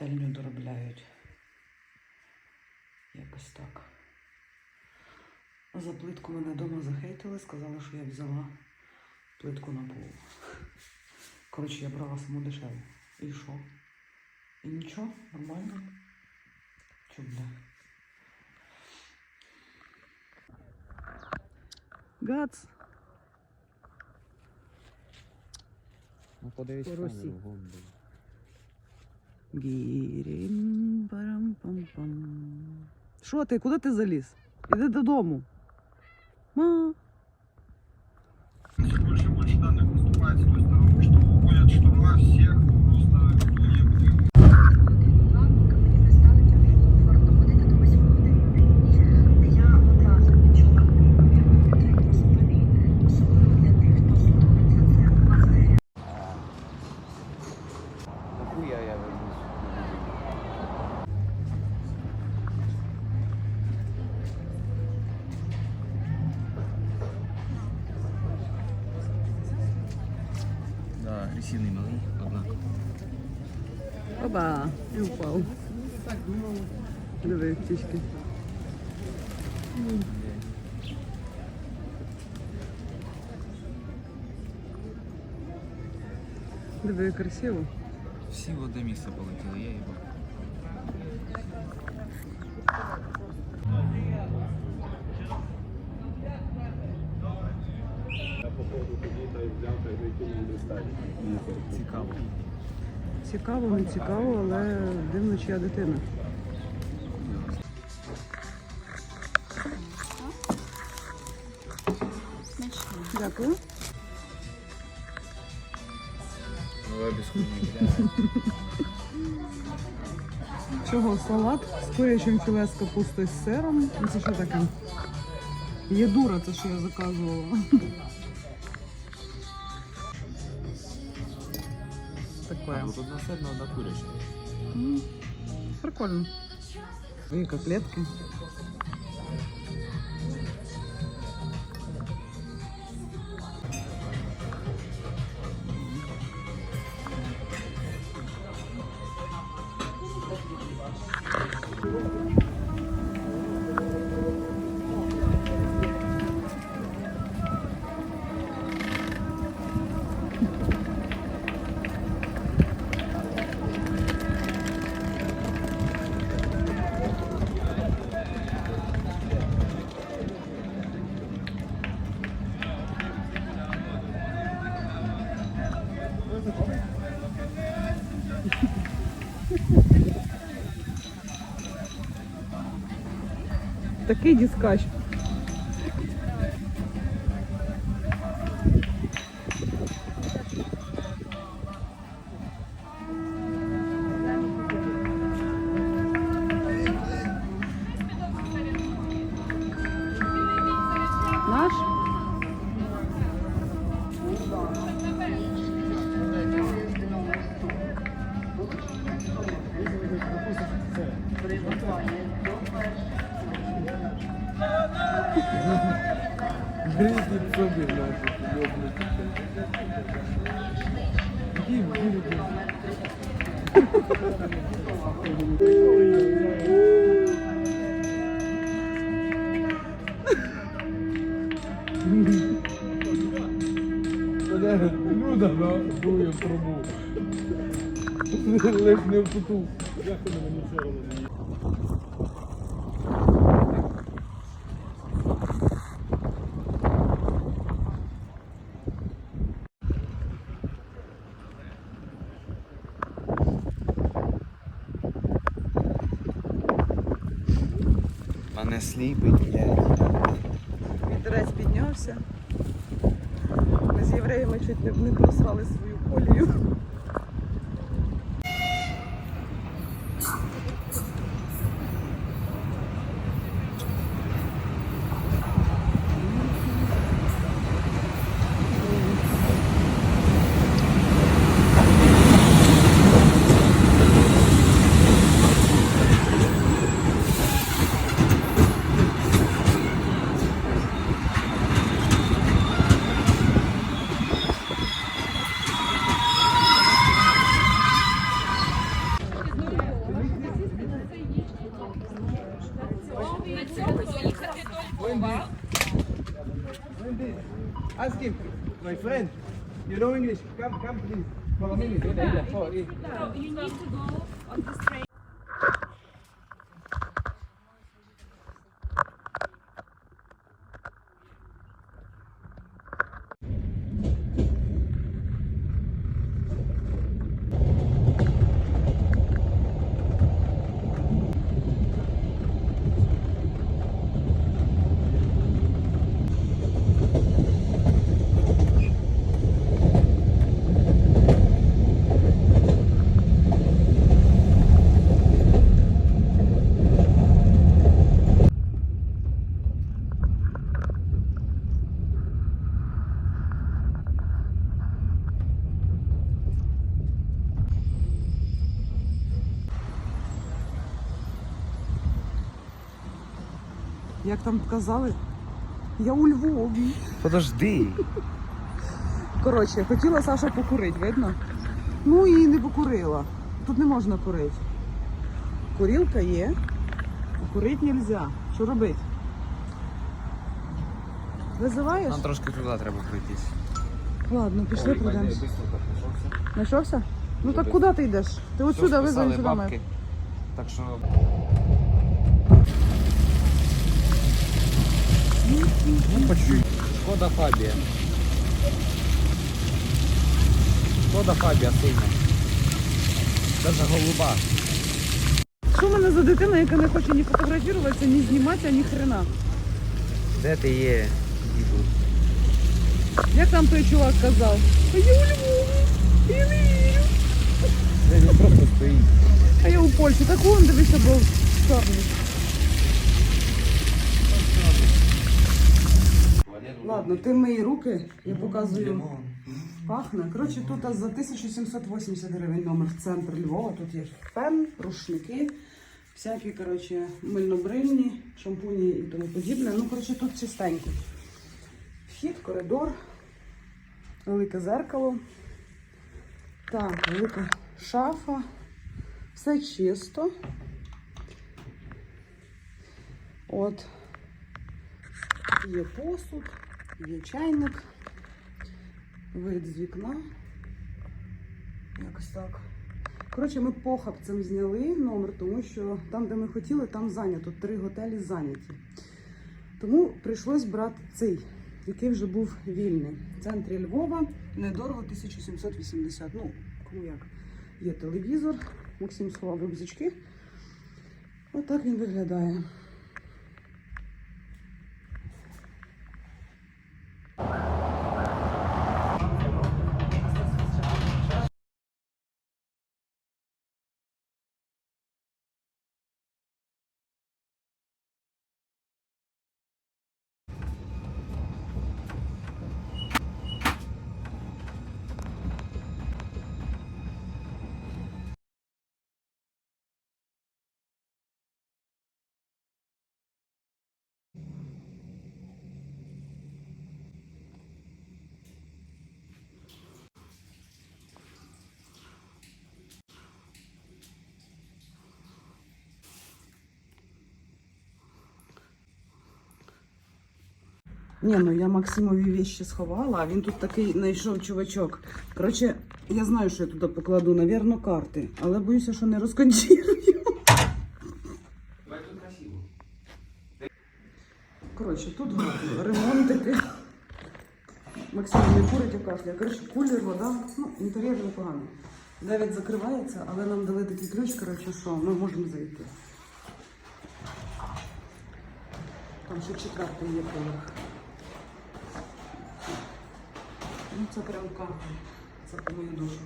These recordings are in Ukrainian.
Котельню доробляють. Якось так. За плитку мене вдома захейтили, сказали, що я взяла плитку на пол. Коротше, я брала саму дешеву. І що? І нічого, нормально. Чудно. Гац. Ну подивись По камеру, Русі. Пам Що ти? Куди ти заліз? Іди додому. Ма. больше и больше данных поступает с той стороны, что уходят штурма всех просто Птички. Диви, красиво. Всі в одне місце полетіли, я його. Цікаво. Цікаво, не цікаво, але дивно, чия дитина. Дякую. Чого салат з курячим філе з капустою з сиром? Ну, Це що таке? Є дура, це що я заказувала. Таке. Тут одна сирна, одна куряча. Прикольно. І котлетки. Такий дискач. В трубу. Лиш не в куту. Мене сліпить, блядь. Вітерець піднявся. Ми з євреями чуть не, не просрали свою o livro. Come, come, please. Follow me. Follow. No, you need to go on this Як там казали? Я у Львові. Подожди. Коротше, хотіла Саша покурити, видно? Ну і не покурила. Тут не можна курити. Курілка є, а курити не можна. Що робити? Визиваєш? Нам трошки туди треба пройтись. Ладно, пішли пройдемося. Знайшовся? Ну так куди ти йдеш? Ти отсюди визвонь сюди мене. Так що. Ну, по чуть. Шкода Фабія. Шкода Фабія синя. Даже голуба. Що в мене за дитина, яка не хоче ні фотографуватися, ні зніматися, ні хрена? Де ти є, діду? Як там той чувак казав? А я у Львові, я не вірю. Він просто стоїть. А я у Польщі. Так вон дивися, був чорний. Ладно, ти мої руки, я показую. Пахне. Коротше, тут за 1780 гривень номер в центр Львова. Тут є фен, рушники, всякі, коротше, мильнобрильні, шампуні і тому подібне. Ну, коротше, тут чистенько. Вхід, коридор, велике зеркало. Так, велика шафа. Все чисто. От. Є посуд, є чайник, вид з вікна. Якось так. Коротше, ми похабцем зняли номер, тому що там, де ми хотіли, там зайнято. Три готелі зайняті. Тому прийшлось брати цей, який вже був вільний. В центрі Львова. Недорого 1780. Ну, кому як. Є телевізор. Максим сховав рюкзачки. Отак він виглядає. Thank you. Ні, ну я Максимові вещи сховала, а він тут такий знайшов чувачок. Коротше, я знаю, що я туди покладу, навірно, карти, але боюся, що не розкончірую. Коротше, тут ремонтики. Максим не курить, а кашляє. Коротше, кулер, вода, ну, інтер'єр непоганий. Дев'ять закривається, але нам дали такий ключ, коротше, що ми можемо зайти. Там ще четвертий є поверх. Ну, це прям карта. Це по мою душу.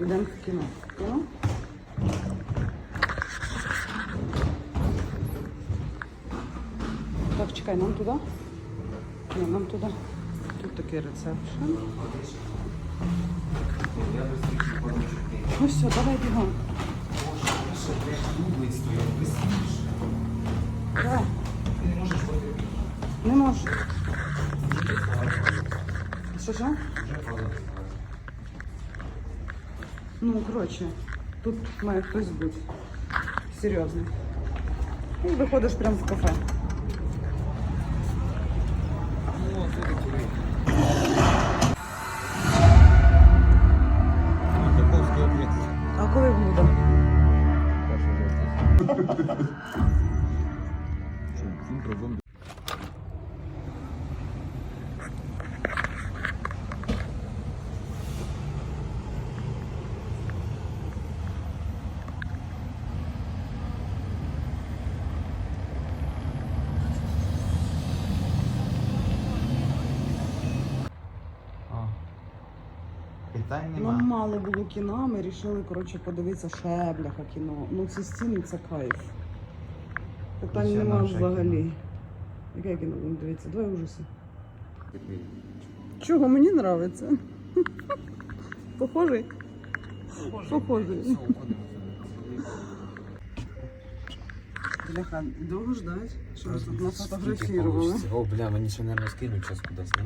Йдемо в кіно. Кіно? Так, чекай, нам туди? Ні, нам туди. Тут такий ресепшн. Ну все, давай бігом. Давай. Не можу. Що що? Ну, коротше, тут має хтось бути. Серйозний. І виходиш прямо в кафе. Питань Нам нема. мало було кіна, ми вирішили, коротше, подивитися ще бляха кіно. Ну ці стіни це кайф. Питань Ще нема наше взагалі. Яке кіно будемо дивитися? Давай ужаси. Чого мені подобається? Похожий? Похожий. Бляха, довго ждать, щоб тут нафотографували. О, бля, мені ще, наверное, скинуть зараз кудись, не?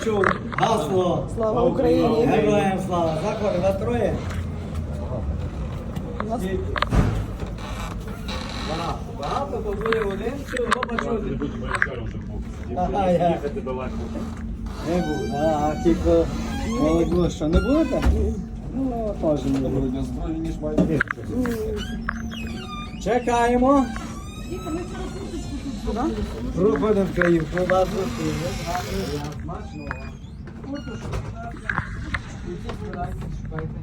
Я чув гасло. Слава Україні! Героям слава. Заходи настроє. У нас Багато побуде один, що його почути. Ага, я. Не буду. А, тільки молодь, що не будете? Ну, теж не буду. Чекаємо. Проходимо в Київ. Вас зустріли. Смачного. Ідіть, збирайте, шукайте.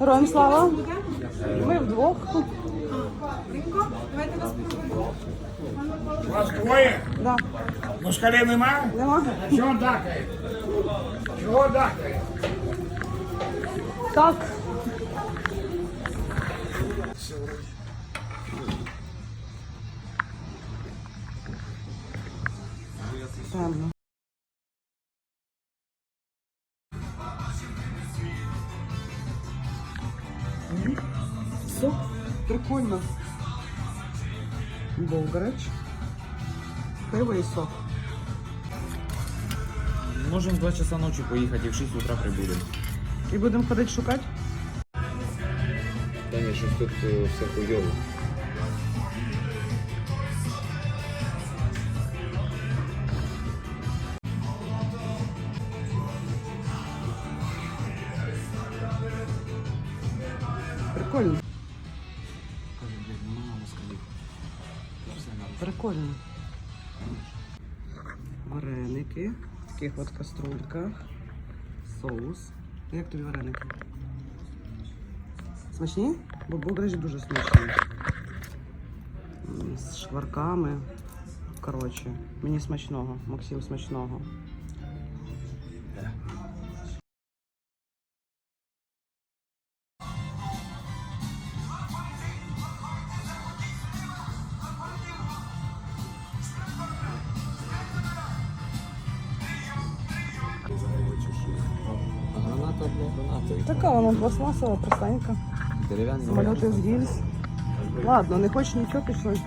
Героям слава! Ми вдвох. Вас двоє? Да. Москалів нема? Нема? Чого дакає? Чого дакає? Так. Темно. М, Сок прикольно. Болгарич. Пиво і сок. Можем в 2 часа ночи поехать и в 6 утра прибудем. І будемо ходити шукати. Да не, щось тут е, все хуйово. Прикольно. Каже, блядь, нема москалів. Все нормально. Прикольно. Вареники таких от каструльках. Соус. Як тобі вареники? Смачні? Бо бограчі дуже смачні. З шкварками. Коротше, мені смачного. Максим смачного. Граната для. Така вона пластмасова, простенька. Дерев'яний. Самоліти з гільз. Ладно, не хочеш нічого, пішли.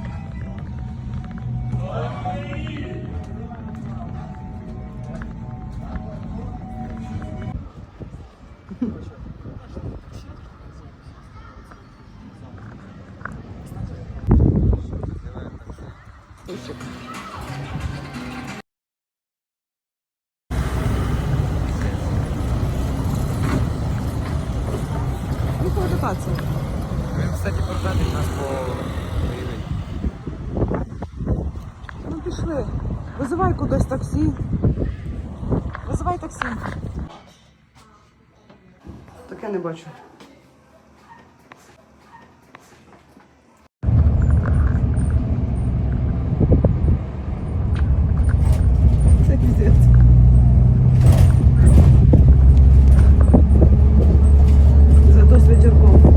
Визивай кудись таксі. Визивай таксі. Таке не бачу. Це піздець. Зато з ветерком.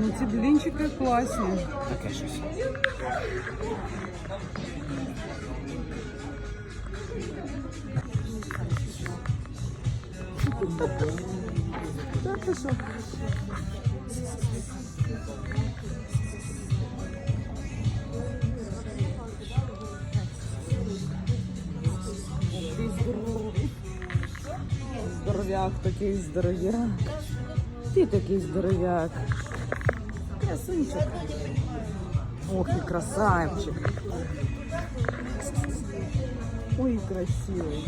Ну ці блінчики класні. Таке щось. Так, що? Здоров'як такий здоров'як. Ти такий здоров'як. Ясынчик. Ох, ты красавчик. Ой, красивый.